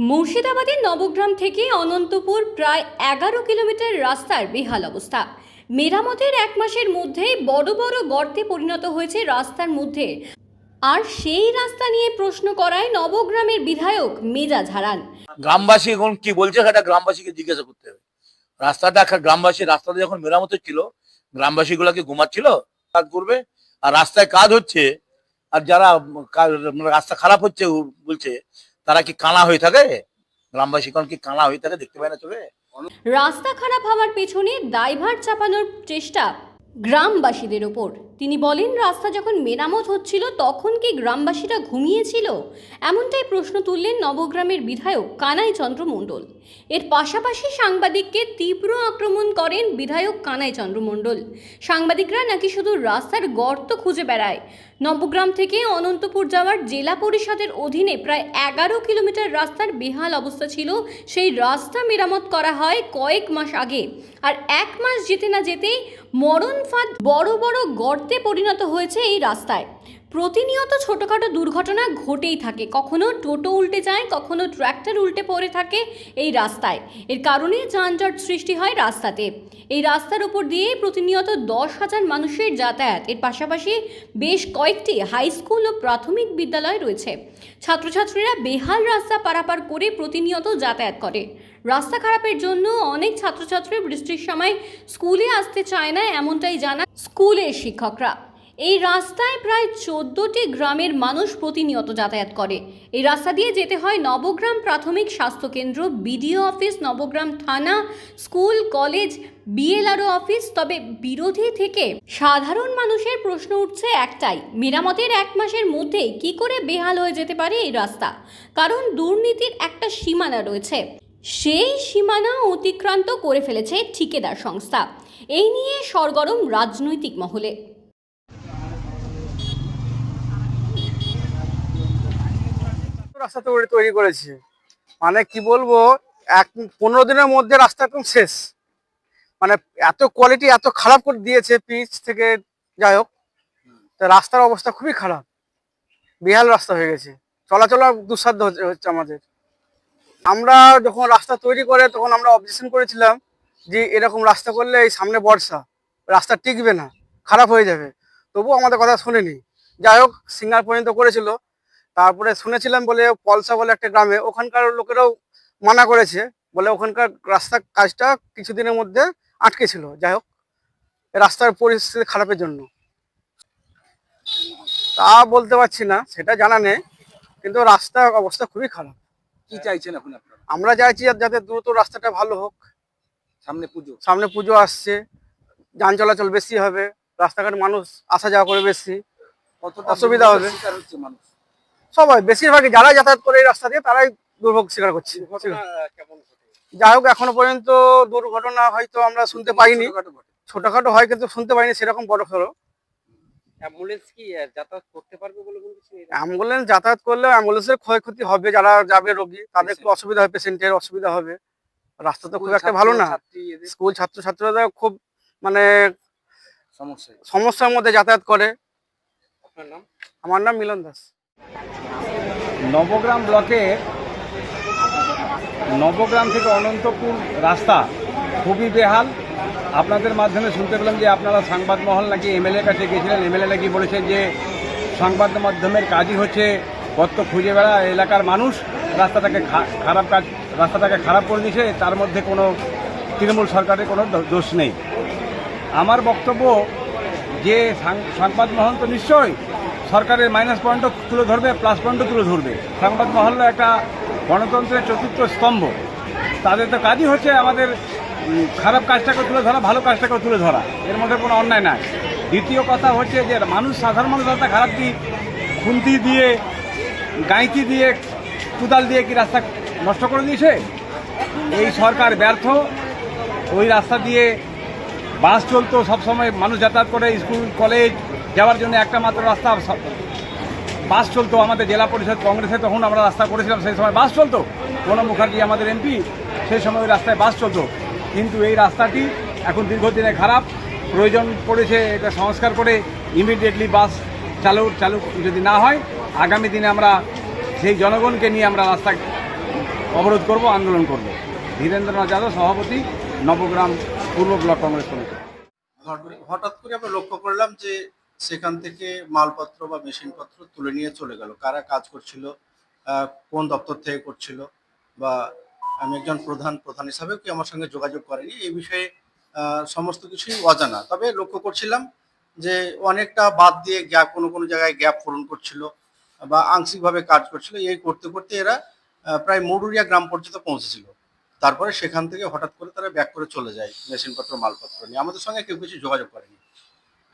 মুর্শিদাবাদের নবগ্রাম থেকে অনন্তপুর প্রায় এগারো কিলোমিটার রাস্তার বেহাল অবস্থা। মেরামতের এক মাসের মধ্যেই বড় বড় গর্তে পরিণত হয়েছে রাস্তার মধ্যে। আর সেই রাস্তা নিয়ে প্রশ্ন করায় নবগ্রামের বিধায়ক মেজাজ হারান গ্রামবাসী এখন কি বলছে সেটা গ্রামবাসীকে জিজ্ঞাসা করতে হবে। রাস্তাটা একটা- গ্রামবাসী রাস্তাটা যখন মেরামত ছিল গ্রামবাসী গুলা কি ঘুমাচ্ছিল? কাজ করবে। আর রাস্তায় কাজ হচ্ছে, আর যারা মানে রাস্তা খারাপ হচ্ছে বলছে তারা কি কানা হয়ে থাকে? গ্রামবাসীগণ কি কানা হয়ে থাকে দেখতে পায় না চোখে? রাস্তা খারাপ হওয়ার পেছনে দায়ভার চাপানোর চেষ্টা গ্রামবাসীদের ওপর। তিনি বলেন, রাস্তা যখন মেরামত হচ্ছিল, তখন কি গ্রামবাসীরা ঘুমিয়েছিল? এমনটাই প্রশ্ন তুললেন নবগ্রামের বিধায়ক কানাই চন্দ্র মণ্ডল। এর পাশাপাশি সাংবাদিককে তীব্র আক্রমণ করেন বিধায়ক কানাই চন্দ্র মণ্ডল। সাংবাদিকরা নাকি শুধু রাস্তার গর্ত খুঁজে বেড়ায়। নবগ্রাম থেকে অনন্তপুর যাওয়ার জেলা পরিষদের অধীনে প্রায় এগারো কিলোমিটার রাস্তার বেহাল অবস্থা ছিল। সেই রাস্তা মেরামত করা হয় কয়েক মাস আগে। আর এক মাস যেতে না যেতেই মরণ ফাঁদ বড় বড় গর্তে পরিণত হয়েছে এই রাস্তায়। প্রতিনিয়ত ছোটোখাটো দুর্ঘটনা ঘটেই থাকে। কখনো টোটো উল্টে যায়, কখনো ট্র্যাক্টর উল্টে পড়ে থাকে এই রাস্তায়। এর কারণে যানজট সৃষ্টি হয় রাস্তাতে। এই রাস্তার উপর দিয়ে প্রতিনিয়ত দশ হাজার মানুষের যাতায়াত। এর পাশাপাশি বেশ কয়েকটি হাই স্কুল ও প্রাথমিক বিদ্যালয় রয়েছে। ছাত্রছাত্রীরা বেহাল রাস্তা পারাপার করে প্রতিনিয়ত যাতায়াত করে। রাস্তা খারাপের জন্য অনেক ছাত্রছাত্রী বৃষ্টির সময় স্কুলে আসতে চায় না, এমনটাই জানা স্কুলের শিক্ষকরা। এই রাস্তায় প্রায় চোদ্দোটি গ্রামের মানুষ প্রতিনিয়ত যাতায়াত করে। এই রাস্তা দিয়ে যেতে হয় নবগ্রাম প্রাথমিক স্বাস্থ্যকেন্দ্র, বিডিও অফিস, নবগ্রাম থানা, স্কুল, কলেজ, বিএলআরও অফিস। তবে বিরোধী থেকে সাধারণ মানুষের প্রশ্ন উঠছে একটাই, মেরামতের এক মাসের মধ্যে কি করে বেহাল হয়ে যেতে পারে এই রাস্তা? কারণ দুর্নীতির একটা সীমানা রয়েছে। সেই সীমানা অতিক্রান্ত করে ফেলেছে ঠিকাদার সংস্থা। এই নিয়ে সরগরম রাজনৈতিক মহলে। রাস্তা তৈরি তৈরি করেছে। মানে কি বলব, এক পনেরো দিনের মধ্যে রাস্তা একদম শেষ। মানে এত কোয়ালিটি এত খারাপ করে দিয়েছে পিচ থেকে, যাই হোক। তা রাস্তার অবস্থা খুবই খারাপ। বিহাল রাস্তা হয়ে গেছে। চলাচল দুঃসাধ্য হচ্ছে- আমাদের। আমরা যখন রাস্তা তৈরি করে তখন আমরা অবজেকশন করেছিলাম যে এরকম রাস্তা করলে এই সামনে বর্ষা, রাস্তা টিকবে না, খারাপ হয়ে যাবে। তবুও আমাদের কথা শোনেনি। যাই হোক সিঙ্গার পর্যন্ত করেছিল। তারপরে শুনেছিলাম বলে পলসা বলে একটা গ্রামে ওখানকার লোকেরাও মানা করেছে বলে ওখানকার রাস্তার কাজটা কিছুদিনের মধ্যে আটকে ছিল। যাই হোক রাস্তার পরিস্থিতি খারাপের জন্য। তা বলতে পারছি না সেটা জানা নেই কিন্তু রাস্তার অবস্থা খুবই খারাপ। কি চাইছেন এখন আপনারা? আমরা চাইছি যাতে দ্রুত রাস্তাটা ভালো হোক। সামনে পুজো? সামনে পুজো আসছে যান চলাচল বেশি হবে রাস্তাঘাট মানুষ আসা যাওয়া করে বেশি। অসুবিধা হবে। মানুষ? সবাই বেশিরভাগই যারা যাতায়াত করে এই রাস্তা দিয়ে তারাই দুর্ভোগ স্বীকার করছে। যাই হোক এখনও পর্যন্ত দুর্ঘটনা হয়তো আমরা শুনতে পাইনি। ছোটখাটো হয় কিন্তু শুনতে পাইনি সেরকম বড় সড়ো অ্যাম্বুলেন্স কি যাতায়াত করতে পারবে বলে? অ্যাম্বুলেন্স যাতায়াত করলে অ্যাম্বুলেন্সের ক্ষয়ক্ষতি হবে যারা যাবে রোগী তাদের একটু অসুবিধা হবে পেশেন্টের অসুবিধা হবে। রাস্তা তো খুব একটা ভালো না। স্কুল ছাত্র ছাত্রীরা খুব মানে সমস্যা সমস্যার মধ্যে যাতায়াত করে। আপনার নাম? আমার নাম মিলন দাস। নবগ্রাম ব্লকে নবগ্রাম থেকে অনন্তপুর রাস্তা খুবই বেহাল। আপনাদের মাধ্যমে শুনতে পেলাম যে আপনারা সংবাদ মহল নাকি এমএলএ কাছে গিয়েছিলেন। এমএলএ নাকি বলেছেন যে সংবাদ মাধ্যমের কাজই হচ্ছে গর্ত খুঁজে বেড়া, এলাকার মানুষ রাস্তাটাকে খারাপ কাজ, রাস্তাটাকে খারাপ করে দিয়েছে। তার মধ্যে কোনো তৃণমূল সরকারের কোনো দোষ নেই। আমার বক্তব্য যে সংবাদ মহল তো নিশ্চয়ই সরকারের মাইনাস পয়েন্টও তুলে ধরবে প্লাস পয়েন্টও তুলে ধরবে। সংবাদ মহল একটা গণতন্ত্রের চতুর্থ স্তম্ভ। তাদের তো কাজই হচ্ছে আমাদের খারাপ কাজটাকে তুলে ধরা, ভালো কাজটাকে তুলে ধরা। এর মধ্যে কোনো অন্যায় নাই। দ্বিতীয় কথা হচ্ছে যে, মানুষ সাধারণ মানুষ রাস্তা খারাপ কি খুন্তি দিয়ে, গাঁইতি দিয়ে, কুদাল দিয়ে কি রাস্তা নষ্ট করে দিয়েছে? এই সরকার ব্যর্থ। ওই রাস্তা দিয়ে বাস চলতো সবসময়, মানুষ যাতায়াত করে, স্কুল, কলেজ যাওয়ার জন্য একটা মাত্র রাস্তা বাস চলতো আমাদের জেলা পরিষদ কংগ্রেসে, তখন আমরা রাস্তা করেছিলাম, সেই সময় বাস চলতো। প্রণব মুখার্জি আমাদের এমপি, সেই সময় ওই রাস্তায় বাস চলতো। কিন্তু এই রাস্তাটি এখন দীর্ঘদিনে খারাপ। প্রয়োজন পড়েছে এটা সংস্কার করে ইমিডিয়েটলি বাস চালু চালু যদি না হয়, আগামী দিনে আমরা সেই জনগণকে নিয়ে আমরা রাস্তা অবরোধ করব, আন্দোলন করব। ধীরেন্দ্রনাথ যাদব সভাপতি, নবগ্রাম পূর্ব ব্লক কংগ্রেস কমিটি। হঠাৎ- হঠাৎ করে আমরা লক্ষ্য করলাম যে সেখান থেকে মালপত্র বা মেশিনপত্র তুলে নিয়ে চলে গেল। কারা কাজ করছিল কোন দপ্তর থেকে করছিল, বা আমি একজন প্রধান প্রধান হিসাবেও কি আমার সঙ্গে যোগাযোগ করেনি। এই বিষয়ে সমস্ত কিছুই অজানা। তবে লক্ষ্য করছিলাম যে অনেকটা বাদ দিয়ে গ্যাপ, কোনো কোনো জায়গায় গ্যাপ পূরণ করছিল বা আংশিকভাবে কাজ করছিল। এই করতে করতে এরা প্রায় মরুরিয়া গ্রাম পর্যন্ত পৌঁছেছিল। তারপরে সেখান থেকে হঠাৎ করে তারা ব্যাক করে চলে যায় মেশিনপত্র, মালপত্র নিয়ে। আমাদের সঙ্গে কেউ কিছু যোগাযোগ করেনি।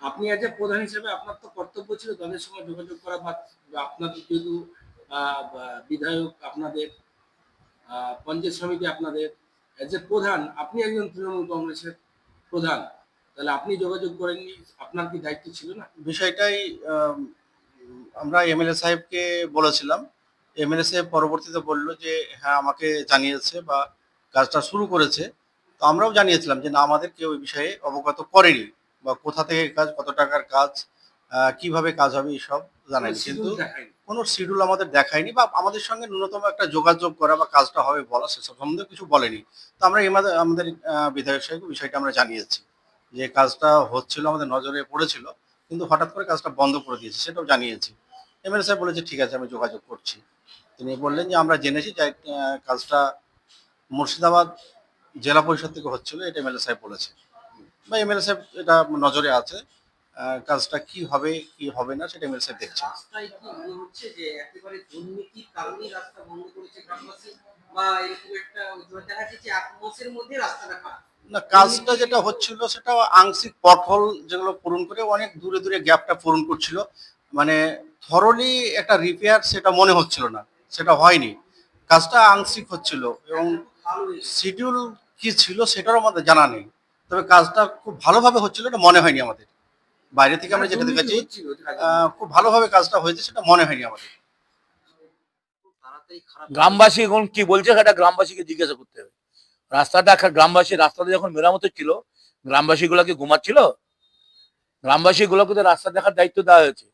আপনি আজ প্রধান হিসেবে আপনার তো কর্তব্য ছিল তাদের সঙ্গে যোগাযোগ করা বা আপনাদের যেহেতু বিধায়ক আপনাদের পঞ্চায়েত সমিতি আপনাদের এজ এ প্রধান, আপনি একজন তৃণমূল কংগ্রেসের প্রধান, তাহলে আপনি যোগাযোগ করেননি, আপনার কি দায়িত্ব ছিল না? বিষয়টাই আমরা এমএলএ সাহেবকে বলেছিলাম, এমএলএ সাহেব পরবর্তীতে বলল যে হ্যাঁ আমাকে জানিয়েছে বা কাজটা শুরু করেছে। তো আমরাও জানিয়েছিলাম যে, না, আমাদের কেউ এই বিষয়ে অবগত করেনি। বা কোথা থেকে কাজ কত টাকার কাজ কীভাবে কাজ হবে এইসব জানায়নি কিন্তু কোনো শিডিউল আমাদের দেখায়নি বা আমাদের সঙ্গে ন্যূনতম একটা যোগাযোগ করা বা কাজটা হবে বলা সেসব সম্বন্ধে কিছু বলেনি। তো আমরা এমাদের আমাদের আহ, বিধায়ক সাহেবকে বিষয়টা আমরা জানিয়েছি যে কাজটা হচ্ছিল আমাদের নজরে পড়েছিল কিন্তু হঠাৎ করে কাজটা বন্ধ করে দিয়েছে সেটাও জানিয়েছি। এমএলএ সাহেব বলেছে ঠিক আছে আমি যোগাযোগ করছি। তিনি বললেন যে আমরা জেনেছি যে কাজটা মুর্শিদাবাদ জেলা পরিষদ থেকে হচ্ছিল এটা এমএলএ সাহেব বলেছে। বা এমএলএ সাহেব এটা নজরে আছে। কাজটা কি হবে কি হবে না সেটা এমএলএ সাহেব দেখছেন রাস্তায় কি হচ্ছে যে একেবারে দুর্নীতির কারণেই রাস্তা বন্ধ করেছে গ্রামবাসী? বা এরকম একটা দেখা যাচ্ছে যে এক মাসের মধ্যে রাস্তাটা খারাপ না কাজটা যেটা হচ্ছিল সেটা আংশিক পটহল যেগুলো পূরণ করে অনেক দূরে দূরে গ্যাপটা পূরণ করছিল। মানে থরলি একটা রিপেয়ার সেটা মনে হচ্ছিল না সেটা হয়নি। কাজটা আংশিক হচ্ছিল এবং শিডিউল কি ছিল সেটারও আমাদের জানা নেই। তবে কাজটা খুব ভালোভাবে হচ্ছিল এটা মনে হয়নি আমাদের। বাইরে থেকে আমরা যেটা দেখেছি হচ্ছিল, দেখা যাচ্ছে। আহ, খুব ভালোভাবে কাজটা হয়েছে সেটা মনে হয়নি আমাদের। গ্রামবাসী এখন কি বলছে সেটা গ্রামবাসীকে জিজ্ঞাসা করতে হবে। রাস্তাটা একটা গ্রামবাসী রাস্তাটা যখন মেরামত ছিল গ্রামবাসী গুলাকে ঘুমাচ্ছিল? গ্রামবাসী গুলোকে তো রাস্তা দেখার দায়িত্ব দেওয়া হয়েছে।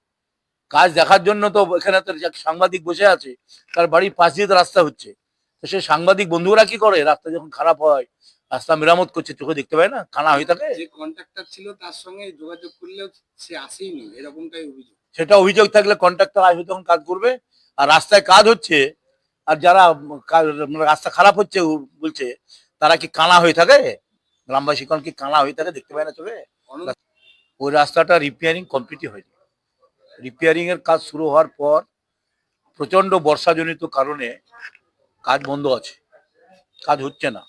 কাজ দেখার জন্য তো এখানে তো সাংবাদিক বসে আছে তার বাড়ির পাশ দিয়ে তো রাস্তা হচ্ছে। তো সেই সাংবাদিক বন্ধুরা কি করে? রাস্তা যখন খারাপ হয় রাস্তা মেরামত করছে চোখে দেখতে পায় না কানা হয়ে থাকে। যে কন্ট্রাক্টর ছিল তার সঙ্গে যোগাযোগ করলেও সে আসেইনি এরকমটাই অভিযোগ। সেটা অভিযোগ থাকলে কন্ট্রাক্টর আসবে তখন কাজ করবে। আর রাস্তায় কাজ হচ্ছে আর যারা মানে রাস্তা খারাপ হচ্ছে বলছে তারা কি কানা হয়ে থাকে? গ্রামবাসী কি কানা হয়ে থাকে দেখতে পায় না চোখে? ওই রাস্তাটা রিপেয়ারিং কমপ্লিটই হয়নি। রিপেয়ারিং এর কাজ শুরু হওয়ার পর প্রচণ্ড বর্ষাজনিত কারণে কাজ বন্ধ আছে। কাজ হচ্ছে না।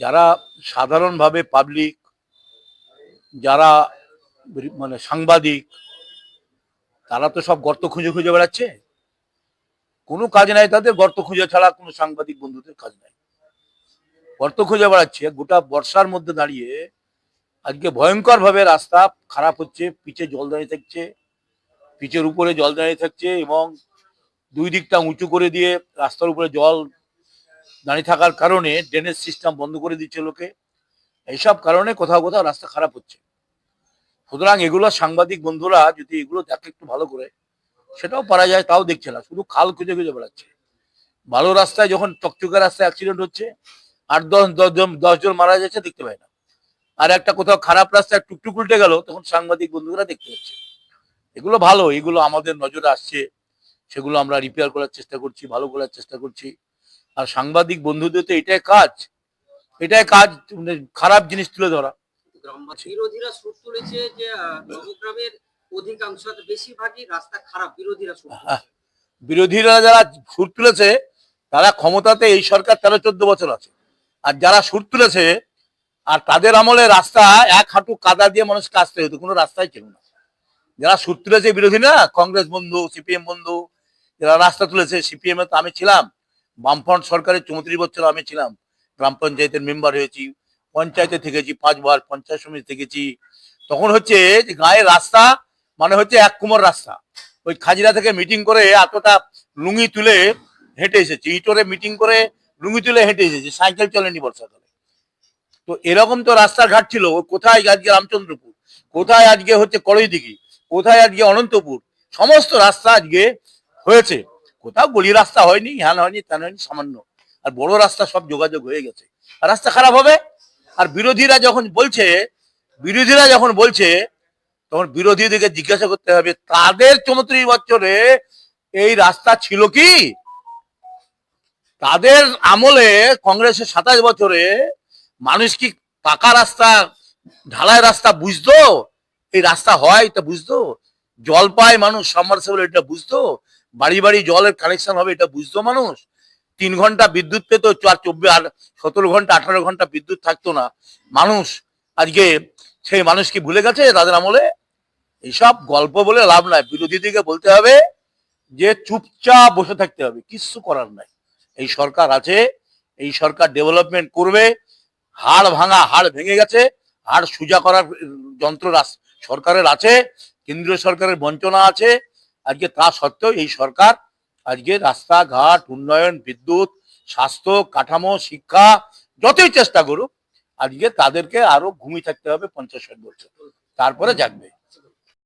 যারা সাধারণভাবে পাবলিক যারা মানে সাংবাদিক, তারা তো সব গর্ত খুঁজে খুঁজে বেড়াচ্ছে। কোনো কাজ নাই তাদের, গর্ত খুঁজে ছাড়া কোনো সাংবাদিক বন্ধুদের কাজ নাই। গর্ত খুঁজে বেড়াচ্ছে, গোটা বর্ষার মধ্যে দাঁড়িয়ে আজকে ভয়ঙ্কর ভাবে রাস্তা খারাপ হচ্ছে, পিচে জল দাঁড়িয়ে থাকছে, পিচের উপরে জল দাঁড়িয়ে থাকছে এবং দুই দিকটা উঁচু করে দিয়ে রাস্তার উপরে জল দাঁড়িয়ে থাকার কারণে ড্রেনেজ সিস্টেম বন্ধ করে দিচ্ছে লোকে। এইসব কারণে কোথাও কোথাও রাস্তা খারাপ হচ্ছে। সুতরাং এগুলো সাংবাদিক বন্ধুরা যদি এগুলো দেখে একটু ভালো করে, সেটাও পারা যায়, তাও দেখছে না। শুধু খাল খুঁজে খুঁজে বেড়াচ্ছে। ভালো রাস্তায় যখন চকচকে রাস্তায় অ্যাক্সিডেন্ট হচ্ছে, আট দশ দশ জন, দশ মারা যাচ্ছে, দেখতে পায় না। আর একটা কোথাও খারাপ রাস্তায় টুকটুক উল্টে গেল, তখন সাংবাদিক বন্ধুরা দেখতে পাচ্ছে। এগুলো ভালো, এগুলো আমাদের নজরে আসছে। সেগুলো আমরা রিপেয়ার করার চেষ্টা করছি, ভালো করার চেষ্টা করছি। আর সাংবাদিক বন্ধুদের তো এটাই কাজ। এটাই কাজ মানে খারাপ জিনিস তুলে ধরা। বিরোধীরা সুর তুলেছে যে নবগ্রামের অধিকাংশ বেশিরভাগই রাস্তা খারাপ বিরোধীরা। হ্যাঁ। বিরোধীরা যারা সুর তুলেছে তারা ক্ষমতাতে এই সরকার তেরো চোদ্দ বছর আছে। আর যারা সুর তুলেছে আর তাদের আমলে রাস্তা এক হাঁটু কাদা দিয়ে মানুষকে আসতে হতো কোনো রাস্তাই ছিল না। যারা সুর তুলেছে বিরোধী না কংগ্রেস বন্ধু সিপিএম বন্ধু যারা রাস্তা তুলেছে সিপিএম এ তো আমি ছিলাম। বামফ্রন্ট সরকারের চৌত্রিশ বছর আমি ছিলাম, গ্রাম পঞ্চায়েতের মেম্বার হয়েছি, পঞ্চায়েতে থেকেছি, পাঁচবার পঞ্চায়েত সমিতি থেকেছি। তখন হচ্ছে যে গায়ের রাস্তা মানে হচ্ছে এক কুমোর রাস্তা। ওই খাজিরা থেকে মিটিং করে এতটা লুঙ্গি তুলে হেঁটে এসেছে, ইটোরে মিটিং করে লুঙ্গি তুলে হেঁটে এসেছে, সাইকেল চলেনি বর্ষাকালে। তো এরকম তো রাস্তার ঘাট ছিল কোথায় আজকে রামচন্দ্রপুর? কোথায় আজকে হচ্ছে কড়ইদিঘি? কোথায় আজকে অনন্তপুর? সমস্ত রাস্তা আজকে হয়েছে। কোথাও গলি রাস্তা হয়নি হ্যান হয়নি, ত্যান হয়নি, সামান্য। আর বড় রাস্তা সব যোগাযোগ হয়ে গেছে। আর রাস্তা খারাপ হবে? আর বিরোধীরা যখন বলছে, বিরোধীরা যখন বলছে, তখন বিরোধীদেরকে জিজ্ঞাসা করতে হবে, তাদের চৌত্রিশ বছরে এই রাস্তা ছিল কি? তাদের আমলে কংগ্রেসের সাতাশ বছরে মানুষ কি পাকা রাস্তা, ঢালাই রাস্তা বুঝতো? এই রাস্তা হয় এটা বুঝতো? জল পায় মানুষ সাবমার্সেবল এটা বুঝতো? বাড়ি বাড়ি জলের কানেকশন হবে, এটা বুঝতো মানুষ? তিন ঘণ্টা বিদ্যুৎ পেত, চার চব্বিশ আর সতেরো ঘণ্টা, আঠারো ঘণ্টা বিদ্যুৎ থাকতো না। মানুষ আজকে সেই মানুষ কি ভুলে গেছে তাদের আমলে? এইসব গল্প বলে লাভ নাই। বিরোধীদেরকে বলতে হবে যে চুপচাপ বসে থাকতে হবে, কিচ্ছু করার নাই। এই সরকার আছে, এই সরকার ডেভেলপমেন্ট করবে, হাড় ভাঙা, হাড় ভেঙে গেছে, হাড় সোজা করার যন্ত্র সরকারের আছে, কেন্দ্রীয় সরকারের বঞ্চনা আছে আজকে তা সত্ত্বেও এই সরকার আজকে রাস্তাঘাট, উন্নয়ন, বিদ্যুৎ, স্বাস্থ্য, কাঠামো, শিক্ষা যতই চেষ্টা করুক, আজকে তাদেরকে আরও ঘুমিয়ে থাকতে হবে পঞ্চাশ ষাট বছর। তারপরে জাগবে।